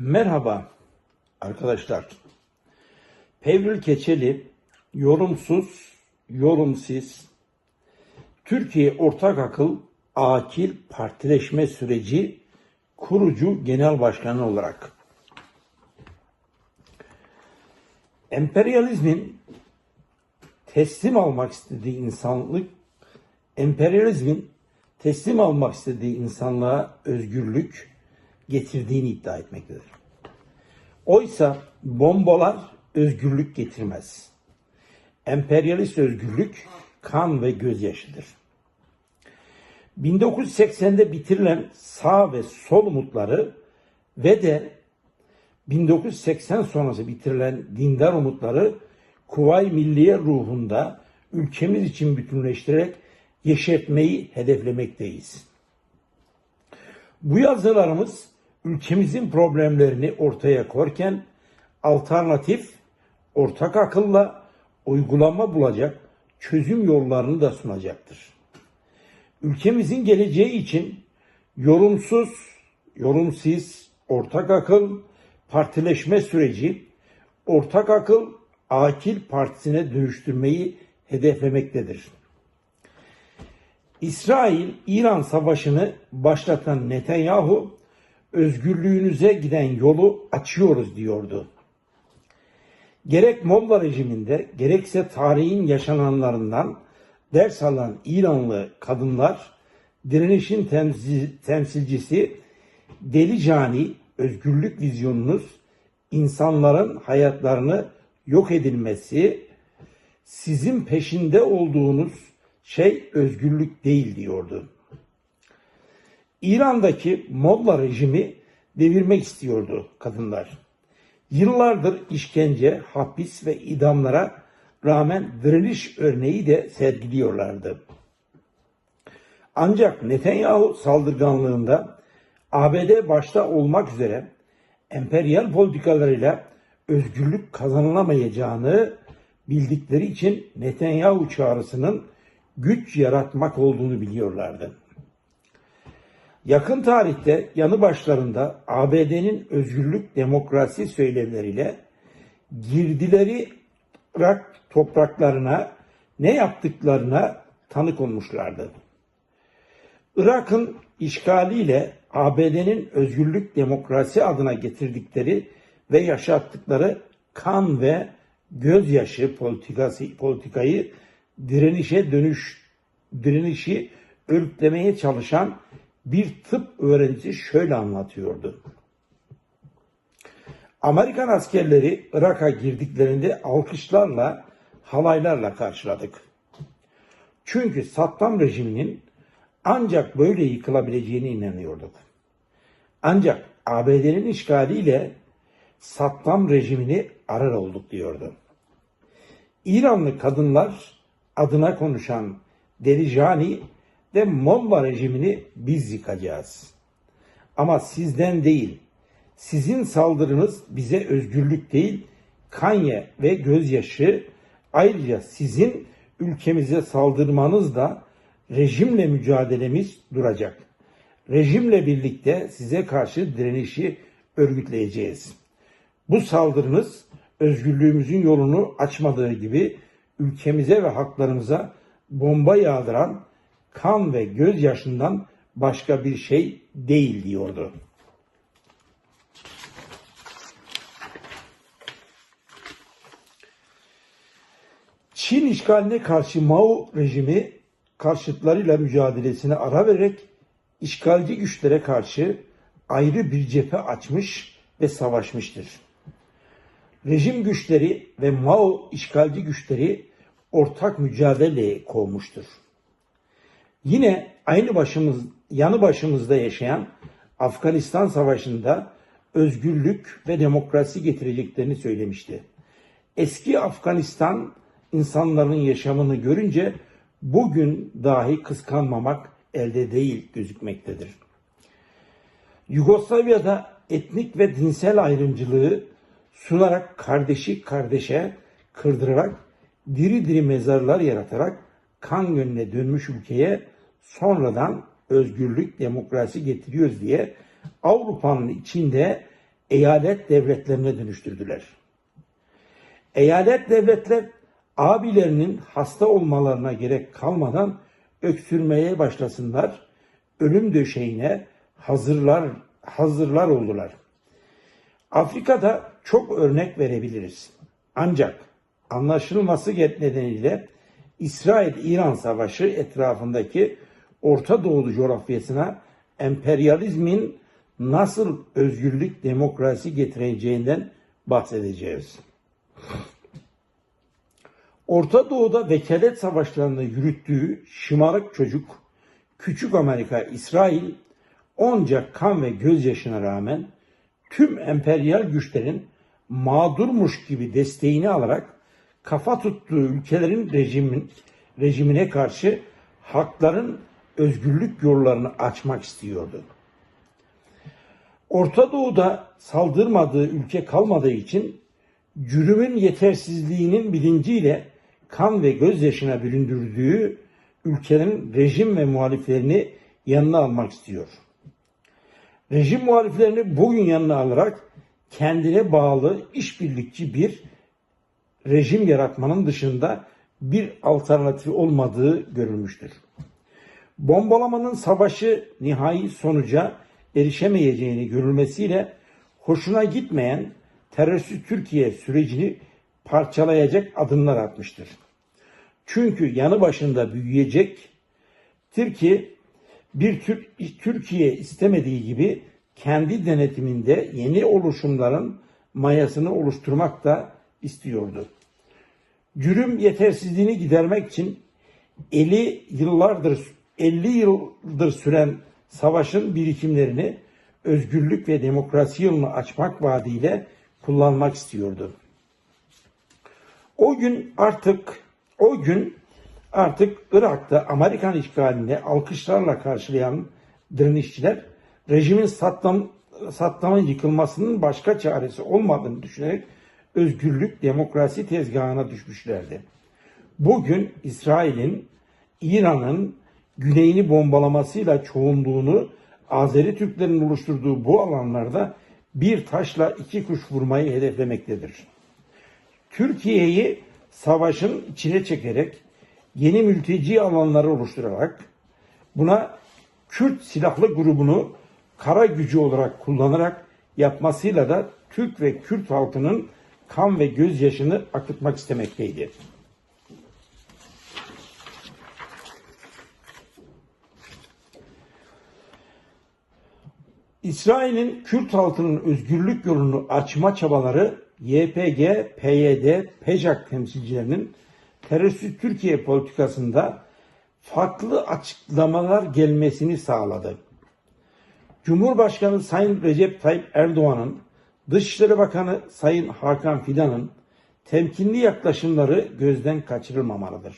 Merhaba arkadaşlar. Pevril Keçeli yorumsuz, yorumsuz Türkiye Ortak Akıl Akil Partileşme Süreci kurucu genel başkanı olarak emperyalizmin teslim almak istediği insanlık emperyalizmin teslim almak istediği insanlığa özgürlük getirdiğini iddia etmektedir. Oysa bombalar özgürlük getirmez. Emperyalist özgürlük kan ve gözyaşıdır. 1980'de bitirilen sağ ve sol umutları ve de 1980 sonrası bitirilen dindar umutları Kuvay Milliye ruhunda ülkemiz için bütünleştirerek yeşertmeyi hedeflemekteyiz. Bu yazılarımız ülkemizin problemlerini ortaya korken alternatif, ortak akılla uygulama bulacak çözüm yollarını da sunacaktır. Ülkemizin geleceği için yorumsuz, yorumsuz, ortak akıl, partileşme süreci, ortak akıl akil partisine dönüştürmeyi hedeflemektedir. İsrail-İran savaşını başlatan Netanyahu, özgürlüğünüze giden yolu açıyoruz diyordu. Gerek Molla rejiminde gerekse tarihin yaşananlarından ders alan İranlı kadınlar direnişin temsil, temsilcisi deli cani özgürlük vizyonunuz insanların hayatlarını yok edilmesi sizin peşinde olduğunuz şey özgürlük değil diyordu. İran'daki Molla rejimi devirmek istiyordu kadınlar. Yıllardır işkence, hapis ve idamlara rağmen direniş örneği de sergiliyorlardı. Ancak Netanyahu saldırganlığında ABD başta olmak üzere emperyal politikalarıyla özgürlük kazanılamayacağını bildikleri için Netanyahu çağrısının güç yaratmak olduğunu biliyorlardı. Yakın tarihte yanı başlarında ABD'nin özgürlük demokrasi söylemleriyle girdileri Irak topraklarına ne yaptıklarına tanık olmuşlardı. Irak'ın işgaliyle ABD'nin özgürlük demokrasi adına getirdikleri ve yaşattıkları kan ve gözyaşı politikası politikayı direnişe dönüş direnişi örgütlemeye çalışan bir tıp öğrencisi şöyle anlatıyordu. Amerikan askerleri Irak'a girdiklerinde alkışlarla, halaylarla karşıladık. Çünkü Saddam rejiminin ancak böyle yıkılabileceğine inanıyorduk. Ancak ABD'nin işgaliyle Saddam rejimini arar olduk diyordu. İranlı kadınlar adına konuşan Derijani ve Molla rejimini biz yıkacağız. Ama sizden değil, sizin saldırınız bize özgürlük değil, kanye ve gözyaşı, ayrıca sizin ülkemize saldırmanız da rejimle mücadelemiz duracak. Rejimle birlikte size karşı direnişi örgütleyeceğiz. Bu saldırınız özgürlüğümüzün yolunu açmadığı gibi ülkemize ve haklarımıza bomba yağdıran kan ve gözyaşından başka bir şey değil diyordu. Çin işgaline karşı Mao rejimi karşıtlarıyla mücadelesine ara vererek işgalci güçlere karşı ayrı bir cephe açmış ve savaşmıştır. Rejim güçleri ve Mao işgalci güçleri ortak mücadeleye kovmuştur. Yine aynı başımız, yanı başımızda yaşayan Afganistan Savaşı'nda özgürlük ve demokrasi getireceklerini söylemişti. Eski Afganistan insanların yaşamını görünce bugün dahi kıskanmamak elde değil gözükmektedir. Yugoslavya'da etnik ve dinsel ayrımcılığı sunarak kardeşi kardeşe kırdırarak diri diri mezarlar yaratarak kan gönlüne dönmüş ülkeye sonradan özgürlük, demokrasi getiriyoruz diye Avrupa'nın içinde eyalet devletlerine dönüştürdüler. Eyalet devletler abilerinin hasta olmalarına gerek kalmadan öksürmeye başlasınlar, ölüm döşeğine hazırlar hazırlar oldular. Afrika'da çok örnek verebiliriz. Ancak anlaşılması nedeniyle İsrail-İran savaşı etrafındaki Orta Doğu coğrafyasına emperyalizmin nasıl özgürlük, demokrasi getireceğinden bahsedeceğiz. Orta Doğu'da vekalet savaşlarını yürüttüğü şımarık çocuk, küçük Amerika, İsrail, onca kan ve gözyaşına rağmen tüm emperyal güçlerin mağdurmuş gibi desteğini alarak kafa tuttuğu ülkelerin rejimin, rejimine karşı hakların özgürlük yollarını açmak istiyordu. Orta Doğu'da saldırmadığı ülke kalmadığı için cürümün yetersizliğinin bilinciyle kan ve gözyaşına büründürdüğü ülkenin rejim ve muhaliflerini yanına almak istiyor. Rejim muhaliflerini bugün yanına alarak kendine bağlı işbirlikçi bir rejim yaratmanın dışında bir alternatif olmadığı görülmüştür. Bombalamanın savaşı nihai sonuca erişemeyeceğini görülmesiyle hoşuna gitmeyen terörist Türkiye sürecini parçalayacak adımlar atmıştır. Çünkü yanı başında büyüyecek Türkiye bir Türkiye istemediği gibi kendi denetiminde yeni oluşumların mayasını oluşturmak da istiyordu. Cürüm yetersizliğini gidermek için 50 yıllardır 50 yıldır süren savaşın birikimlerini özgürlük ve demokrasi yolunu açmak vaadiyle kullanmak istiyordu. O gün artık o gün artık Irak'ta Amerikan işgalini alkışlarla karşılayan direnişçiler rejimin Saddam, Saddam'ın yıkılmasının başka çaresi olmadığını düşünerek özgürlük, demokrasi tezgahına düşmüşlerdi. Bugün İsrail'in, İran'ın güneyini bombalamasıyla çoğunluğunu Azeri Türklerin oluşturduğu bu alanlarda bir taşla iki kuş vurmayı hedeflemektedir. Türkiye'yi savaşın içine çekerek yeni mülteci alanları oluşturarak buna Kürt silahlı grubunu kara gücü olarak kullanarak yapmasıyla da Türk ve Kürt halkının kan ve gözyaşını akıtmak istemekteydi. İsrail'in Kürt halkının özgürlük yolunu açma çabaları YPG, PYD, PEJAK temsilcilerinin terörist Türkiye politikasında farklı açıklamalar gelmesini sağladı. Cumhurbaşkanı Sayın Recep Tayyip Erdoğan'ın, Dışişleri Bakanı Sayın Hakan Fidan'ın temkinli yaklaşımları gözden kaçırılmamalıdır.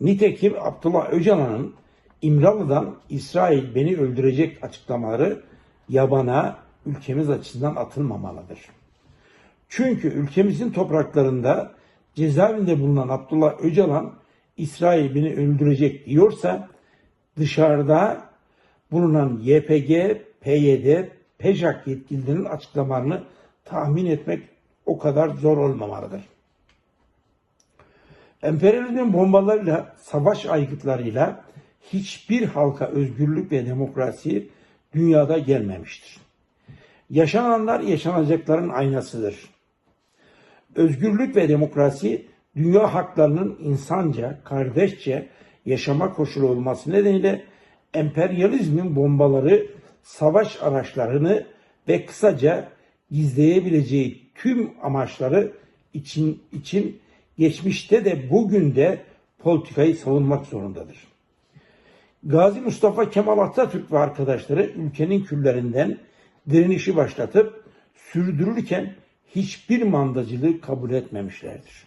Nitekim Abdullah Öcalan'ın İmralı'dan İsrail beni öldürecek açıklamaları yabana ülkemiz açısından atılmamalıdır. Çünkü ülkemizin topraklarında cezaevinde bulunan Abdullah Öcalan İsrail beni öldürecek diyorsa dışarıda bulunan YPG, PYD, PEJAK yetkililerinin açıklamalarını tahmin etmek o kadar zor olmamalıdır. Emperyalizmin bombalarıyla, savaş aygıtlarıyla hiçbir halka özgürlük ve demokrasi dünyada gelmemiştir. Yaşananlar yaşanacakların aynasıdır. Özgürlük ve demokrasi dünya haklarının insanca, kardeşçe yaşama koşulu olması nedeniyle emperyalizmin bombaları, savaş araçlarını ve kısaca gizleyebileceği tüm amaçları için, için geçmişte de bugün de politikayı savunmak zorundadır. Gazi Mustafa Kemal Atatürk ve arkadaşları ülkenin küllerinden direnişi başlatıp sürdürürken hiçbir mandacılığı kabul etmemişlerdir.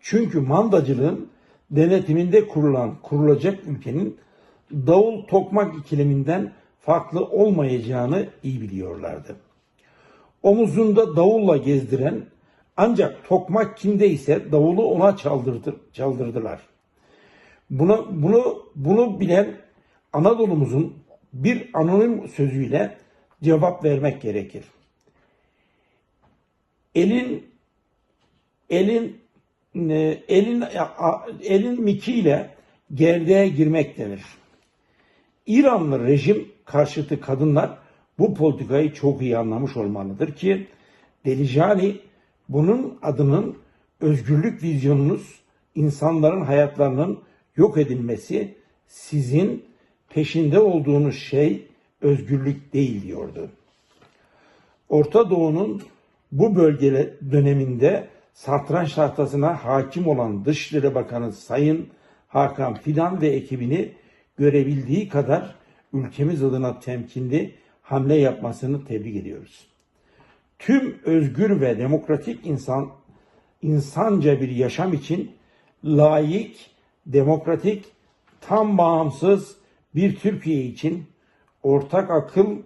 Çünkü mandacılığın denetiminde kurulan, kurulacak ülkenin davul tokmak ikiliminden farklı olmayacağını iyi biliyorlardı. Omuzunda davulla gezdiren ancak tokmak kimde ise davulu ona çaldırdı, çaldırdılar. Bunu, bunu, bunu bilen Anadolu'muzun bir anonim sözüyle cevap vermek gerekir. Elin elin e, elin elin mikiyle gerdeğe girmek denir. İranlı rejim karşıtı kadınlar bu politikayı çok iyi anlamış olmalıdır ki Delicani bunun adının özgürlük vizyonunuz insanların hayatlarının yok edilmesi sizin peşinde olduğunuz şey özgürlük değil diyordu. Orta Doğu'nun bu bölge döneminde satranç tahtasına hakim olan Dışişleri Bakanı Sayın Hakan Fidan ve ekibini görebildiği kadar ülkemiz adına temkinli hamle yapmasını tebrik ediyoruz. Tüm özgür ve demokratik insan insanca bir yaşam için layık, demokratik, tam bağımsız bir Türkiye için ortak akıl,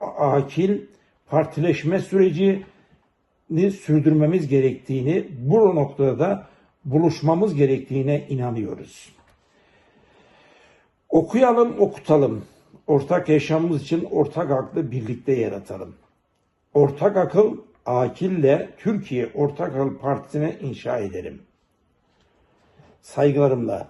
akil, partileşme sürecini sürdürmemiz gerektiğini, bu noktada da buluşmamız gerektiğine inanıyoruz. Okuyalım, okutalım. Ortak yaşamımız için ortak aklı birlikte yaratalım. Ortak akıl, akille Türkiye Ortak Akıl Partisi'ne inşa edelim. Saygılarımla